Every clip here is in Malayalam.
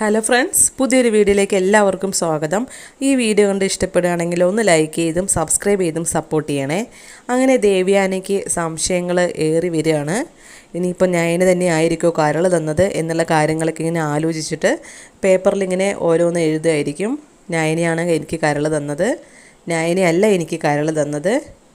ഹലോ ഫ്രണ്ട്സ് പുതിയൊരു വീഡിയോയിലേക്ക് എല്ലാവർക്കും സ്വാഗതം. ഈ വീഡിയോ കണ്ട് ഇഷ്ടപ്പെടുകയാണെങ്കിൽ ഒന്ന് ലൈക്ക് ചെയ്തും സബ്സ്ക്രൈബ് ചെയ്തും സപ്പോർട്ട് ചെയ്യണേ. അങ്ങനെ ദേവ്യാനയ്ക്ക് സംശയങ്ങൾ ഏറി വരികയാണ്. ഇനിയിപ്പോൾ ഞാൻ തന്നെ ആയിരിക്കുമോ കരൾ തന്നത് എന്നുള്ള കാര്യങ്ങളൊക്കെ ഇങ്ങനെ ആലോചിച്ചിട്ട് പേപ്പറിൽ ഇങ്ങനെ ഓരോന്ന് എഴുതുമായിരിക്കും നയനയാണ് എനിക്ക് കരൾ തന്നത്. നയനയല്ല എനിക്ക് കരൾ തന്നത്.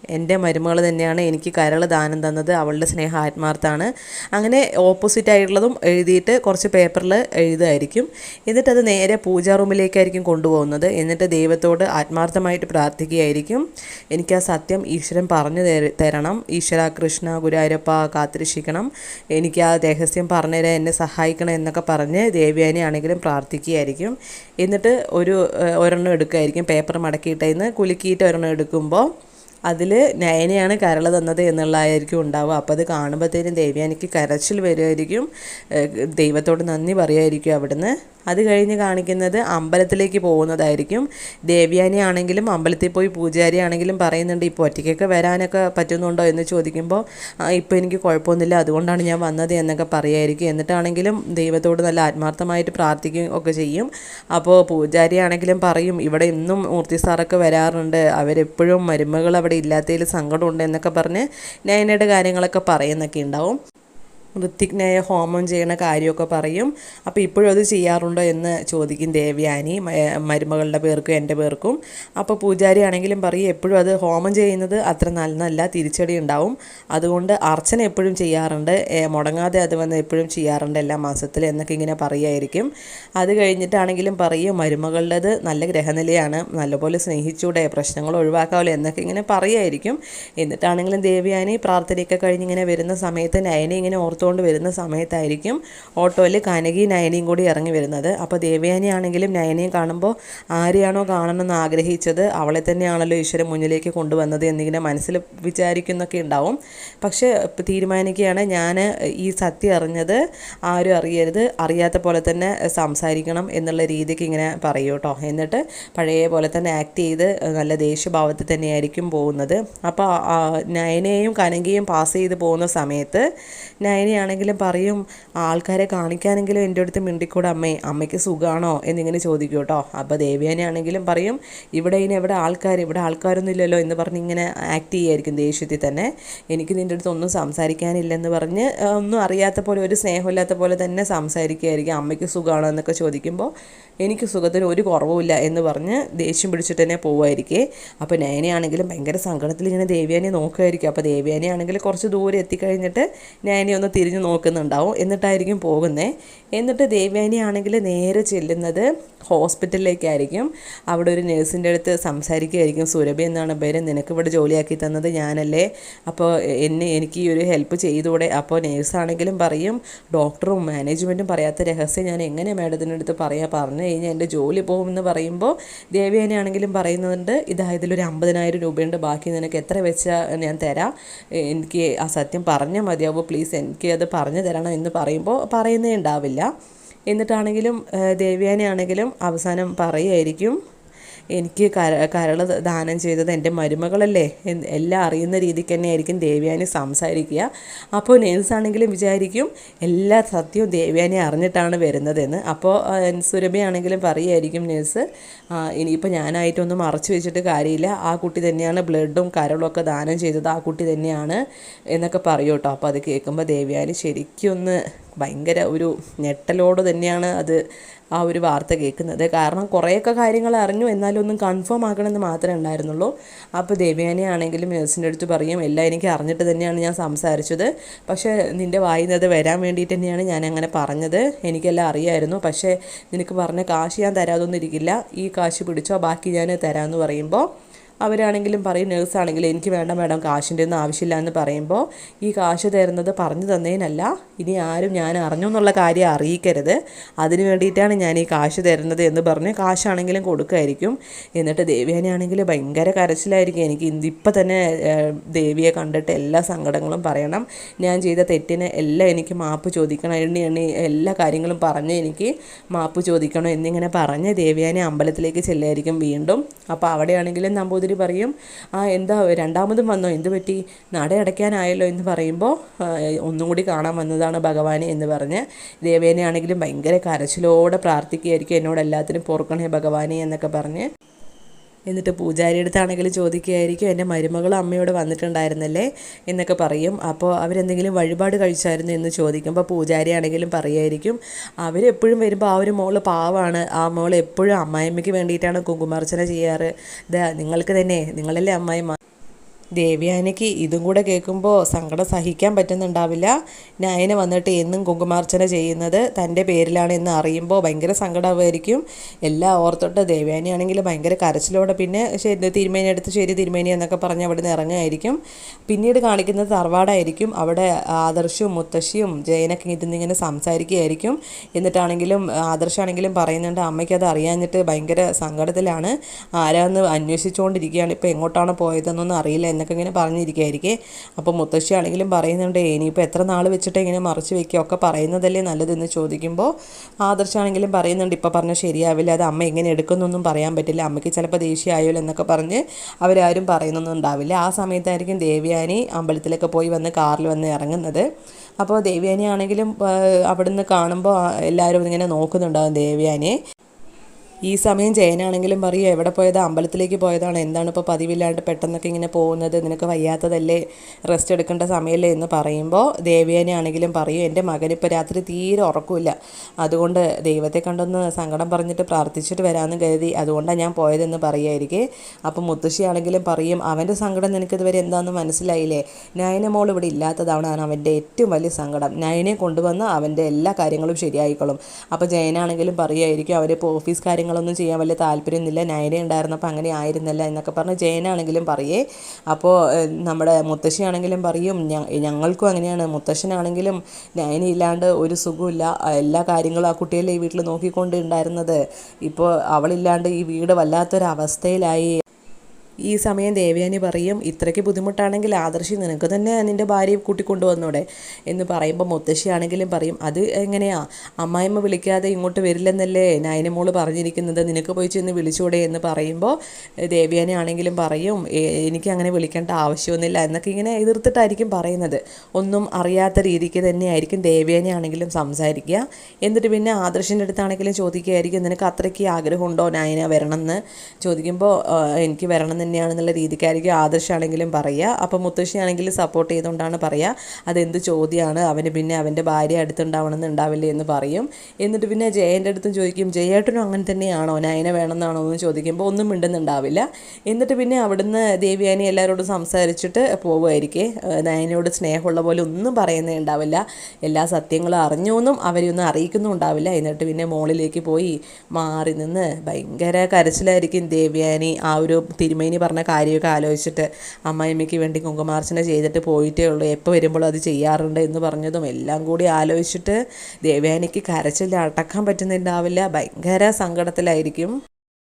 എന്റെ മരുമകൾ തന്നെയാണ് എനിക്ക് കരൾ ദാനം തന്നത്. അവളുടെ സ്നേഹ ആത്മാർത്ഥാണ്. അങ്ങനെ ഓപ്പോസിറ്റ് ആയിട്ടുള്ളതും എഴുതിയിട്ട് കുറച്ച് പേപ്പറിൽ എഴുതുമായിരിക്കും എന്നിട്ടത് നേരെ പൂജാ റൂമിലേക്കായിരിക്കും കൊണ്ടുപോകുന്നത്. എന്നിട്ട് ദൈവത്തോട് ആത്മാർത്ഥമായിട്ട് പ്രാർത്ഥിക്കുകയായിരിക്കും. എനിക്ക് ആ സത്യം ഈശ്വരൻ പറഞ്ഞു തരണം. ഈശ്വര കൃഷ്ണ ഗുരുവായൂരപ്പ കാത്തിരക്ഷിക്കണം. എനിക്ക് ആ രഹസ്യം പറഞ്ഞു തരാൻ എന്നെ സഹായിക്കണം എന്നൊക്കെ പറഞ്ഞ് ദേവ്യാനെ ആണെങ്കിലും പ്രാർത്ഥിക്കുകയായിരിക്കും. എന്നിട്ട് ഒരു ഒരെണ്ണം എടുക്കുമായിരിക്കും പേപ്പർ മടക്കിയിട്ടതിന് കുലുക്കിയിട്ട് ഒരെണ്ണം എടുക്കുമ്പോൾ അതിൽ നയനയാണ് കരൾ തന്നത് എന്നുള്ളതായിരിക്കും ഉണ്ടാവുക. അപ്പോൾ അത് കാണുമ്പോഴത്തേനും ദേവ്യാനിക്ക് കരച്ചിൽ വരുമായിരിക്കും ദൈവത്തോട് നന്ദി പറയുമായിരിക്കും അവിടുന്ന്. അത് കഴിഞ്ഞ് കാണിക്കുന്നത് അമ്പലത്തിലേക്ക് പോകുന്നതായിരിക്കും. ദേവ്യാനി ആണെങ്കിലും അമ്പലത്തിൽ പോയി പൂജാരി ആണെങ്കിലും പറയുന്നുണ്ട് ഇപ്പോൾ ഒറ്റയ്ക്കൊക്കെ വരാനൊക്കെ പറ്റുന്നുണ്ടോ? എന്ന് ചോദിക്കുമ്പോൾ "ആ, ഇപ്പോൾ എനിക്ക് കുഴപ്പമൊന്നുമില്ല അതുകൊണ്ടാണ് ഞാൻ വന്നത് എന്നൊക്കെ പറയുമായിരിക്കും എന്നിട്ടാണെങ്കിലും ദൈവത്തോട് നല്ല ആത്മാർത്ഥമായിട്ട് പ്രാർത്ഥിക്കുകയും ഒക്കെ ചെയ്യും. അപ്പോൾ പൂജാരി ആണെങ്കിലും പറയും ഇവിടെ ഇന്നും മൂർത്തി സാറൊക്കെ വരാറുണ്ട് അവരെപ്പോഴും മരുമകൾ അവിടെ ഇല്ലാത്തതിൽ സങ്കടമുണ്ട് എന്നൊക്കെ പറഞ്ഞ് നയനയുടെ കാര്യങ്ങളൊക്കെ പറയുന്നൊക്കെ ഉണ്ടാവും. ഋത്തിഗ്നായ ഹോമം ചെയ്യണ കാര്യമൊക്കെ പറയും. അപ്പോൾ ഇപ്പോഴും അത് ചെയ്യാറുണ്ടോ എന്ന് ചോദിക്കും ദേവ്യാനി മരുമകളുടെ പേർക്കും എന്റെ പേർക്കും. അപ്പോൾ പൂജാരി ആണെങ്കിലും പറയും എപ്പോഴും അത് ഹോമം ചെയ്യുന്നത് അത്ര നല്ലതല്ല തിരിച്ചടി ഉണ്ടാവും. അതുകൊണ്ട് അർച്ചന എപ്പോഴും ചെയ്യാറുണ്ട്. മുടങ്ങാതെ അത് വന്ന് എപ്പോഴും ചെയ്യാറുണ്ട് എല്ലാ മാസത്തിൽ എന്നൊക്കെ ഇങ്ങനെ പറയുമായിരിക്കും അത് കഴിഞ്ഞിട്ടാണെങ്കിലും പറയും മരുമകളുടേത് നല്ല ഗ്രഹനിലയാണ് നല്ലപോലെ സ്നേഹിച്ചൂടെ പ്രശ്നങ്ങൾ ഒഴിവാക്കാമല്ലോ എന്നൊക്കെ ഇങ്ങനെ പറയുമായിരിക്കും എന്നിട്ടാണെങ്കിലും ദേവ്യാനി പ്രാർത്ഥനയൊക്കെ കഴിഞ്ഞിങ്ങനെ വരുന്ന സമയത്ത് നയനെ ഇങ്ങനെ ഓർത്തുകൊണ്ട് വരുന്ന സമയത്തായിരിക്കും ഓട്ടോയിൽ കനകി നയനിയും കൂടി ഇറങ്ങി വരുന്നത്. അപ്പോൾ ദേവയാനി ആണെങ്കിലും നയനയും കാണുമ്പോൾ ആരെയാണോ കാണണമെന്ന് ആഗ്രഹിച്ചത് അവളെ തന്നെയാണല്ലോ ഈശ്വരൻ മുന്നിലേക്ക് കൊണ്ടുവന്നത് എന്നിങ്ങനെ മനസ്സിൽ വിചാരിക്കുന്നൊക്കെ ഉണ്ടാവും. പക്ഷേ തീരുമാനിക്കുകയാണ് ഞാൻ ഈ സത്യം അറിഞ്ഞത് ആരും അറിയരുത് അറിയാത്ത പോലെ തന്നെ സംസാരിക്കണം എന്നുള്ള രീതിക്ക് ഇങ്ങനെ പറയൂ കേട്ടോ. എന്നിട്ട് പഴയ പോലെ തന്നെ ആക്ട് ചെയ്ത് നല്ല ദേഷ്യഭാവത്തിൽ തന്നെയായിരിക്കും പോകുന്നത്. അപ്പോൾ നയനയെയും കനകയും പാസ് ചെയ്ത് പോകുന്ന സമയത്ത് നയനയാണെങ്കിലും പറയും ആൾക്കാരെ കാണിക്കാനെങ്കിലും എന്റെ അടുത്ത് മിണ്ടിക്കൂടെ അമ്മേ അമ്മയ്ക്ക് സുഖമാണോ എന്നിങ്ങനെ ചോദിക്കും കേട്ടോ. അപ്പോൾ ദേവിയാനാണെങ്കിലും പറയും ഇവിടെ ഇനി എവിടെ ആൾക്കാർ ഇവിടെ ആൾക്കാരൊന്നും ഇല്ലല്ലോ എന്ന് പറഞ്ഞ് ഇങ്ങനെ ആക്ട് ചെയ്യായിരിക്കും ദേഷ്യത്തിൽ തന്നെ. എനിക്ക് നിന്റെ അടുത്ത് ഒന്നും സംസാരിക്കാനില്ലെന്ന് പറഞ്ഞ് ഒന്നും അറിയാത്ത പോലെ ഒരു സ്നേഹമില്ലാത്ത പോലെ തന്നെ സംസാരിക്കുകയായിരിക്കും. അമ്മയ്ക്ക് സുഖമാണോ എന്നൊക്കെ ചോദിക്കുമ്പോൾ എനിക്ക് സുഖത്തിന് ഒരു കുറവുമില്ല എന്ന് പറഞ്ഞ് ദേഷ്യം പിടിച്ചിട്ട് തന്നെ പോവുമായിരിക്കേ അപ്പോൾ നയനയാണെങ്കിലും ഭയങ്കര സങ്കടത്തിൽ ഇങ്ങനെ ദേവ്യാനെ നോക്കുമായിരിക്കും അപ്പോൾ ദേവ്യാനെ ആണെങ്കിൽ കുറച്ച് ദൂരെ എത്തിക്കഴിഞ്ഞിട്ട് നയനെ ഒന്ന് തിരിഞ്ഞ് നോക്കുന്നുണ്ടാവും. എന്നിട്ടായിരിക്കും പോകുന്നത് എന്നിട്ട് ദേവ്യാനി ആണെങ്കിൽ നേരെ ചെല്ലുന്നത് ഹോസ്പിറ്റലിലേക്കായിരിക്കും. അവിടെ ഒരു നേഴ്സിന്റെ അടുത്ത് സംസാരിക്കുകയായിരിക്കും സുരഭി എന്നാണ് പേര് നിനക്ക് ഇവിടെ ജോലിയാക്കി തന്നത് ഞാനല്ലേ? അപ്പോൾ എന്നെ എനിക്ക് ഈ ഒരു ഹെൽപ്പ് ചെയ്തൂടെ? അപ്പോൾ നേഴ്സാണെങ്കിലും പറയും. ഡോക്ടറും മാനേജ്മെന്റും പറയാത്ത രഹസ്യം ഞാൻ എങ്ങനെ മാഡത്തിന്റെ അടുത്ത് പറയാം? പറഞ്ഞു കഴിഞ്ഞാൽ എന്റെ ജോലി പോകുമെന്ന് പറയുമ്പോൾ ദേവയാനി ആണെങ്കിലും പറയുന്നുണ്ട് ഇതാ ഇതിലൊരു അമ്പതിനായിരം രൂപയുണ്ട്. ബാക്കി നിനക്ക് എത്ര വെച്ചാൽ ഞാൻ തരാം. എനിക്ക് ആ സത്യം പറഞ്ഞാൽ മതിയാവും. പ്ലീസ് എനിക്ക് അത് പറഞ്ഞു തരണം എന്ന് പറയുമ്പോൾ പറയുന്നേ ഉണ്ടാവില്ല. എന്നിട്ടാണെങ്കിലും ദേവ്യാനെ ആണെങ്കിലും അവസാനം പറയുമായിരിക്കും. എനിക്ക് കര കരൾ ദാനം ചെയ്തത് എന്റെ മരുമകളല്ലേ? എല്ലാം അറിയുന്ന രീതിക്ക് തന്നെയായിരിക്കും ദേവ്യാനി സംസാരിക്കുക. അപ്പോൾ നേഴ്സാണെങ്കിലും വിചാരിക്കും എല്ലാ സത്യവും ദേവ്യാനി അറിഞ്ഞിട്ടാണ് വരുന്നതെന്ന്. അപ്പോൾ സുരഭയാണെങ്കിലും പറയുമായിരിക്കും നേഴ്സ് ഇനിയിപ്പോൾ ഞാനായിട്ടൊന്നും മറച്ചു വെച്ചിട്ട് കാര്യമില്ല. ആ കുട്ടി തന്നെയാണ് ബ്ലഡും കരളും ഒക്കെ ദാനം ചെയ്തത് ആ കുട്ടി തന്നെയാണ് എന്നൊക്കെ പറയൂട്ടോ അപ്പോൾ അത് കേൾക്കുമ്പോൾ ദേവ്യാനി ശരിക്കും ഒന്ന് ഭയങ്കര ഒരു ഞെട്ടലോട് തന്നെയാണ് അത് ആ ഒരു വാർത്ത കേൾക്കുന്നത്. കാരണം കുറേയൊക്കെ കാര്യങ്ങൾ അറിഞ്ഞു എന്നാലും ഒന്നും കൺഫേം ആക്കണമെന്ന് മാത്രമേ ഉണ്ടായിരുന്നുള്ളൂ. അപ്പോൾ ദേവയാനി ആണെങ്കിലും നേഴ്സിന്റെ അടുത്ത് പറയും എല്ലാം എനിക്ക് അറിഞ്ഞിട്ട് തന്നെയാണ് ഞാൻ സംസാരിച്ചത്. പക്ഷേ നിന്റെ വായിന്നത് വരാൻ വേണ്ടിയിട്ട് തന്നെയാണ് ഞാൻ അങ്ങനെ പറഞ്ഞത്. എനിക്കെല്ലാം അറിയായിരുന്നു. പക്ഷേ നിനക്ക് പറഞ്ഞ കാശ് ഞാൻ തരാതൊന്നും ഇരിക്കില്ല. ഈ കാശ് പിടിച്ചോ ബാക്കി ഞാൻ തരാമെന്ന് പറയുമ്പോൾ അവരാണെങ്കിലും പറയും നേഴ്സാണെങ്കിലും എനിക്ക് വേണ്ട മാഡം കാശിന്റെ ഒന്നും ആവശ്യമില്ല എന്ന് പറയുമ്പോൾ ഈ കാശ് തരുന്നത് പറഞ്ഞു തന്നതിനല്ല ഇനി ആരും ഞാൻ അറിഞ്ഞു എന്നുള്ള കാര്യം അറിയിക്കരുത്. അതിന് വേണ്ടിയിട്ടാണ് ഞാൻ ഈ കാശ് തരുന്നത് എന്ന് പറഞ്ഞ് കാശാണെങ്കിലും കൊടുക്കുമായിരിക്കും എന്നിട്ട് ദേവിയാനാണെങ്കിൽ ഭയങ്കര കരച്ചിലായിരിക്കും. എനിക്ക് ഇപ്പം തന്നെ ദേവിയെ കണ്ടിട്ട് എല്ലാ സങ്കടങ്ങളും പറയണം. ഞാൻ ചെയ്ത തെറ്റിനെ എല്ലാം എനിക്ക് മാപ്പ് ചോദിക്കണം. എണ്ണി എണ്ണി എല്ലാ കാര്യങ്ങളും പറഞ്ഞ് എനിക്ക് മാപ്പ് ചോദിക്കണം എന്നിങ്ങനെ പറഞ്ഞ് ദേവിയാനെ അമ്പലത്തിലേക്ക് ചെല്ലായിരിക്കും വീണ്ടും. അപ്പോൾ അവിടെയാണെങ്കിലും നമ്പൂതിരി പറയും ആ എന്താ രണ്ടാമതും വന്നോ? എന്ത് പറ്റി? നട അടയ്ക്കാനായല്ലോ? എന്ന് പറയുമ്പോൾ ഒന്നും കൂടി കാണാൻ വന്നതാണ് ഭഗവാനെ എന്ന് പറഞ്ഞ്. ദേവേനെ ആണെങ്കിലും ഭയങ്കര കരച്ചിലോടെ പ്രാർത്ഥിക്കുകയായിരിക്കും എന്നോട് എല്ലാത്തിനും പൊറുക്കണേ ഭഗവാനെ എന്നൊക്കെ പറഞ്ഞ്. എന്നിട്ട് പൂജാരി അടുത്താണെങ്കിൽ ചോദിക്കുകയായിരിക്കും എന്റെ മരുമകളും അമ്മയോട് വന്നിട്ടുണ്ടായിരുന്നല്ലേ? എന്നൊക്കെ പറയും. അപ്പോൾ അവരെന്തെങ്കിലും വഴിപാട് കഴിച്ചായിരുന്നു എന്ന് ചോദിക്കുമ്പോൾ പൂജാരി ആണെങ്കിലും പറയുമായിരിക്കും അവരെപ്പോഴും വരുമ്പോൾ ആ ഒരു മോൾ പാവാണ്. ആ മോൾ എപ്പോഴും അമ്മായിമ്മയ്ക്ക് വേണ്ടിയിട്ടാണ് കുങ്കുമാർച്ചന ചെയ്യാറ്. ഇതാ നിങ്ങൾക്ക് തന്നെ. നിങ്ങളല്ലേ അമ്മായിമ്മ ദേവയാനിക്ക് ഇതും കൂടെ കേൾക്കുമ്പോൾ സങ്കടം സഹിക്കാൻ പറ്റുന്നുണ്ടാവില്ല. നയന വന്നിട്ട് എന്നും കുങ്കുമാർച്ചന ചെയ്യുന്നത് തന്റെ പേരിലാണ് എന്ന് അറിയുമ്പോൾ ഭയങ്കര സങ്കടമായിരിക്കും എല്ലാം ഓർത്തോട്ട് ദേവ്യാനി ആണെങ്കിൽ ഭയങ്കര കരച്ചിലോടെ പിന്നെ ശരി തിരുമേനി എടുത്ത് ശരി തിരുമേനി എന്നൊക്കെ പറഞ്ഞ് അവിടെ നിന്ന് ഇറങ്ങുമായിരിക്കും. പിന്നീട് കാണിക്കുന്നത് തറവാടായിരിക്കും. അവിടെ ആദർശവും മുത്തശ്ശിയും ജയനൊക്കെ ഇരുന്നിങ്ങനെ സംസാരിക്കുകയായിരിക്കും. എന്നിട്ടാണെങ്കിലും ആദർശാണെങ്കിലും പറയുന്നുണ്ട് അമ്മയ്ക്ക് അത് അറിയാഞ്ഞിട്ട് ഭയങ്കര സങ്കടത്തിലാണ്. ആരാന്ന് അന്വേഷിച്ചുകൊണ്ടിരിക്കുകയാണ് ഇപ്പോൾ എങ്ങോട്ടാണ് പോയതെന്നൊന്നും അറിയില്ല എന്നൊക്കെ ഇങ്ങനെ പറഞ്ഞിരിക്കുകയായിരിക്കെ. അപ്പോൾ മുത്തശ്ശി ആണെങ്കിലും പറയുന്നുണ്ട് ഇനിയിപ്പോൾ എത്ര നാൾ വെച്ചിട്ട് ഇങ്ങനെ മറച്ചു വെക്കുക ഒക്കെ പറയുന്നതല്ലേ നല്ലതെന്ന് ചോദിക്കുമ്പോൾ ആദർശാണെങ്കിലും പറയുന്നുണ്ട് ഇപ്പോൾ പറഞ്ഞാൽ ശരിയാവില്ല അത് അമ്മ എങ്ങനെ എടുക്കുന്നൊന്നും പറയാൻ പറ്റില്ല. അമ്മയ്ക്ക് ചിലപ്പോൾ ദേഷ്യമായല്ലോ എന്നൊക്കെ പറഞ്ഞ് അവരാരും പറയുന്നൊന്നും ഉണ്ടാവില്ല. ആ സമയത്തായിരിക്കും ദേവ്യാനി അമ്പലത്തിലൊക്കെ പോയി വന്ന് കാറിൽ വന്ന് ഇറങ്ങുന്നത്. അപ്പോൾ ദേവ്യാനി ആണെങ്കിലും അവിടുന്ന് കാണുമ്പോൾ എല്ലാവരും ഇങ്ങനെ നോക്കുന്നുണ്ടാവും ദേവയാനിയെ. ഈ സമയം ജയനാണെങ്കിലും പറയും എവിടെ പോയതാ അമ്പലത്തിലേക്ക് പോയതാണ് എന്താണ് ഇപ്പോൾ പതിവില്ലാണ്ട് പെട്ടെന്നൊക്കെ ഇങ്ങനെ പോകുന്നത് നിനക്ക് വയ്യാത്തതല്ലേ റെസ്റ്റ് എടുക്കേണ്ട സമയമല്ലേ എന്ന് പറയുമ്പോൾ ദേവിയനെ ആണെങ്കിലും പറയും എന്റെ മകനിപ്പോൾ രാത്രി തീരെ ഉറക്കമില്ല അതുകൊണ്ട് ദൈവത്തെ കണ്ടൊന്ന് സങ്കടം പറഞ്ഞിട്ട് പ്രാർത്ഥിച്ചിട്ട് വരാമെന്ന് കരുതി അതുകൊണ്ടാണ് ഞാൻ പോയതെന്ന് പറയുമായിരിക്കും അപ്പം മുത്തശ്ശിയാണെങ്കിലും പറയും അവന്റെ സങ്കടം നിനക്കിതുവരെ എന്താണെന്ന് മനസ്സിലായില്ലേ? നയന മോൾ ഇവിടെ ഇല്ലാത്തതാണ് അവന്റെ ഏറ്റവും വലിയ സങ്കടം. നയനെ കൊണ്ടുവന്ന് അവന്റെ എല്ലാ കാര്യങ്ങളും ശരിയായിക്കോളും. അപ്പോൾ ജയനാണെങ്കിലും പറയുമായിരിക്കും അവരിപ്പോൾ ഓഫീസ് കാര്യങ്ങളൊന്നും ചെയ്യാൻ വലിയ താല്പര്യമൊന്നുമില്ല. നയന ഉണ്ടായിരുന്നപ്പോൾ അങ്ങനെ ആയിരുന്നില്ല എന്നൊക്കെ പറഞ്ഞ് ജയനാണെങ്കിലും പറയേ. അപ്പോൾ നമ്മുടെ മുത്തശ്ശിയാണെങ്കിലും പറയും "ഞ- ഞങ്ങൾക്കും അങ്ങനെയാണ്. മുത്തശ്ശനാണെങ്കിലും നയന ഇല്ലാണ്ട് ഒരു സുഖമില്ല എല്ലാ കാര്യങ്ങളും ആ കുട്ടിയല്ലേ ഈ വീട്ടിൽ നോക്കിക്കൊണ്ട് ഉണ്ടായിരുന്നത്. ഇപ്പോൾ അവളില്ലാണ്ട് ഈ വീട് വല്ലാത്തൊരവസ്ഥയിലായി. ഈ സമയം ദേവയാനി പറയും ഇത്രയ്ക്ക് ബുദ്ധിമുട്ടാണെങ്കിൽ ആദർശി നിനക്ക് തന്നെ നിന്റെ ഭാര്യയെ കൂട്ടിക്കൊണ്ടുവന്നൂടെ എന്ന് പറയുമ്പോൾ മുത്തശ്ശിയാണെങ്കിലും പറയും അത് എങ്ങനെയാ? അമ്മായിമ്മ വിളിക്കാതെ ഇങ്ങോട്ട് വരില്ലെന്നല്ലേ? നയനമോൾ പറഞ്ഞിരിക്കുന്നത് നിനക്ക് പോയി ചെന്ന് വിളിച്ചൂടെ എന്ന് പറയുമ്പോൾ ദേവയാനി ആണെങ്കിലും പറയും എനിക്ക് അങ്ങനെ വിളിക്കേണ്ട ആവശ്യമൊന്നുമില്ല എന്നൊക്കെ ഇങ്ങനെ എതിർത്തിട്ടായിരിക്കും പറയുന്നത്. ഒന്നും അറിയാത്ത രീതിക്ക് തന്നെയായിരിക്കും ദേവയാനി ആണെങ്കിലും സംസാരിക്കുക. എന്നിട്ട് പിന്നെ ആദർശിന്റെ അടുത്താണെങ്കിലും ചോദിക്കുകയായിരിക്കും നിനക്ക് അത്രയ്ക്ക് ആഗ്രഹമുണ്ടോ നയന വരണമെന്ന്? ചോദിക്കുമ്പോൾ എനിക്ക് വരണം തന്നെയാണെന്നുള്ള രീതിക്കായിരിക്കും ആദർശാണെങ്കിലും പറയുക. അപ്പോൾ മുത്തശ്ശിയാണെങ്കിൽ സപ്പോർട്ട് ചെയ്തുകൊണ്ടാണ് പറയുക. അതെന്ത് ചോദ്യമാണ്? അവന് പിന്നെ അവന്റെ ഭാര്യ അടുത്തുണ്ടാവണമെന്ന് ഉണ്ടാവില്ലേ എന്ന് പറയും. എന്നിട്ട് പിന്നെ ജയന്റെ അടുത്തും ചോദിക്കും ജയേട്ടനും അങ്ങനെ തന്നെയാണോ? നയന വേണമെന്നാണോ? എന്ന് ചോദിക്കുമ്പോൾ ഒന്നും മിണ്ടുന്നുണ്ടാവില്ല. എന്നിട്ട് പിന്നെ അവിടുന്ന് ദേവിയാനി എല്ലാവരോടും സംസാരിച്ചിട്ട് പോവുമായിരിക്കേ. നയനയോട് സ്നേഹമുള്ള പോലെ ഒന്നും പറയുന്നേ ഉണ്ടാവില്ല. എല്ലാ സത്യങ്ങളും അറിഞ്ഞൊന്നും അവരെയൊന്നും അറിയിക്കുന്നു ഉണ്ടാവില്ല. എന്നിട്ട് പിന്നെ മോളിലേക്ക് പോയി മാറി നിന്ന് ഭയങ്കര കരച്ചിലായിരിക്കും ദേവ്യാനി. ആ ഒരു തിരുമേനി പറഞ്ഞ കാര്യമൊക്കെ ആലോചിച്ചിട്ട് അമ്മായിമ്മയ്ക്ക് വേണ്ടി കുങ്കുമാർച്ചന ചെയ്തിട്ട് പോയിട്ടേ ഉള്ളൂ. എപ്പോൾ വരുമ്പോൾ അത് ചെയ്യാറുണ്ട് എന്ന് പറഞ്ഞതും എല്ലാം കൂടി ആലോചിച്ചിട്ട് ദേവയാനിക്ക് കരച്ചിൽ അടക്കാൻ പറ്റുന്നുണ്ടാവില്ല. ഭയങ്കര സങ്കടത്തിലായിരിക്കും.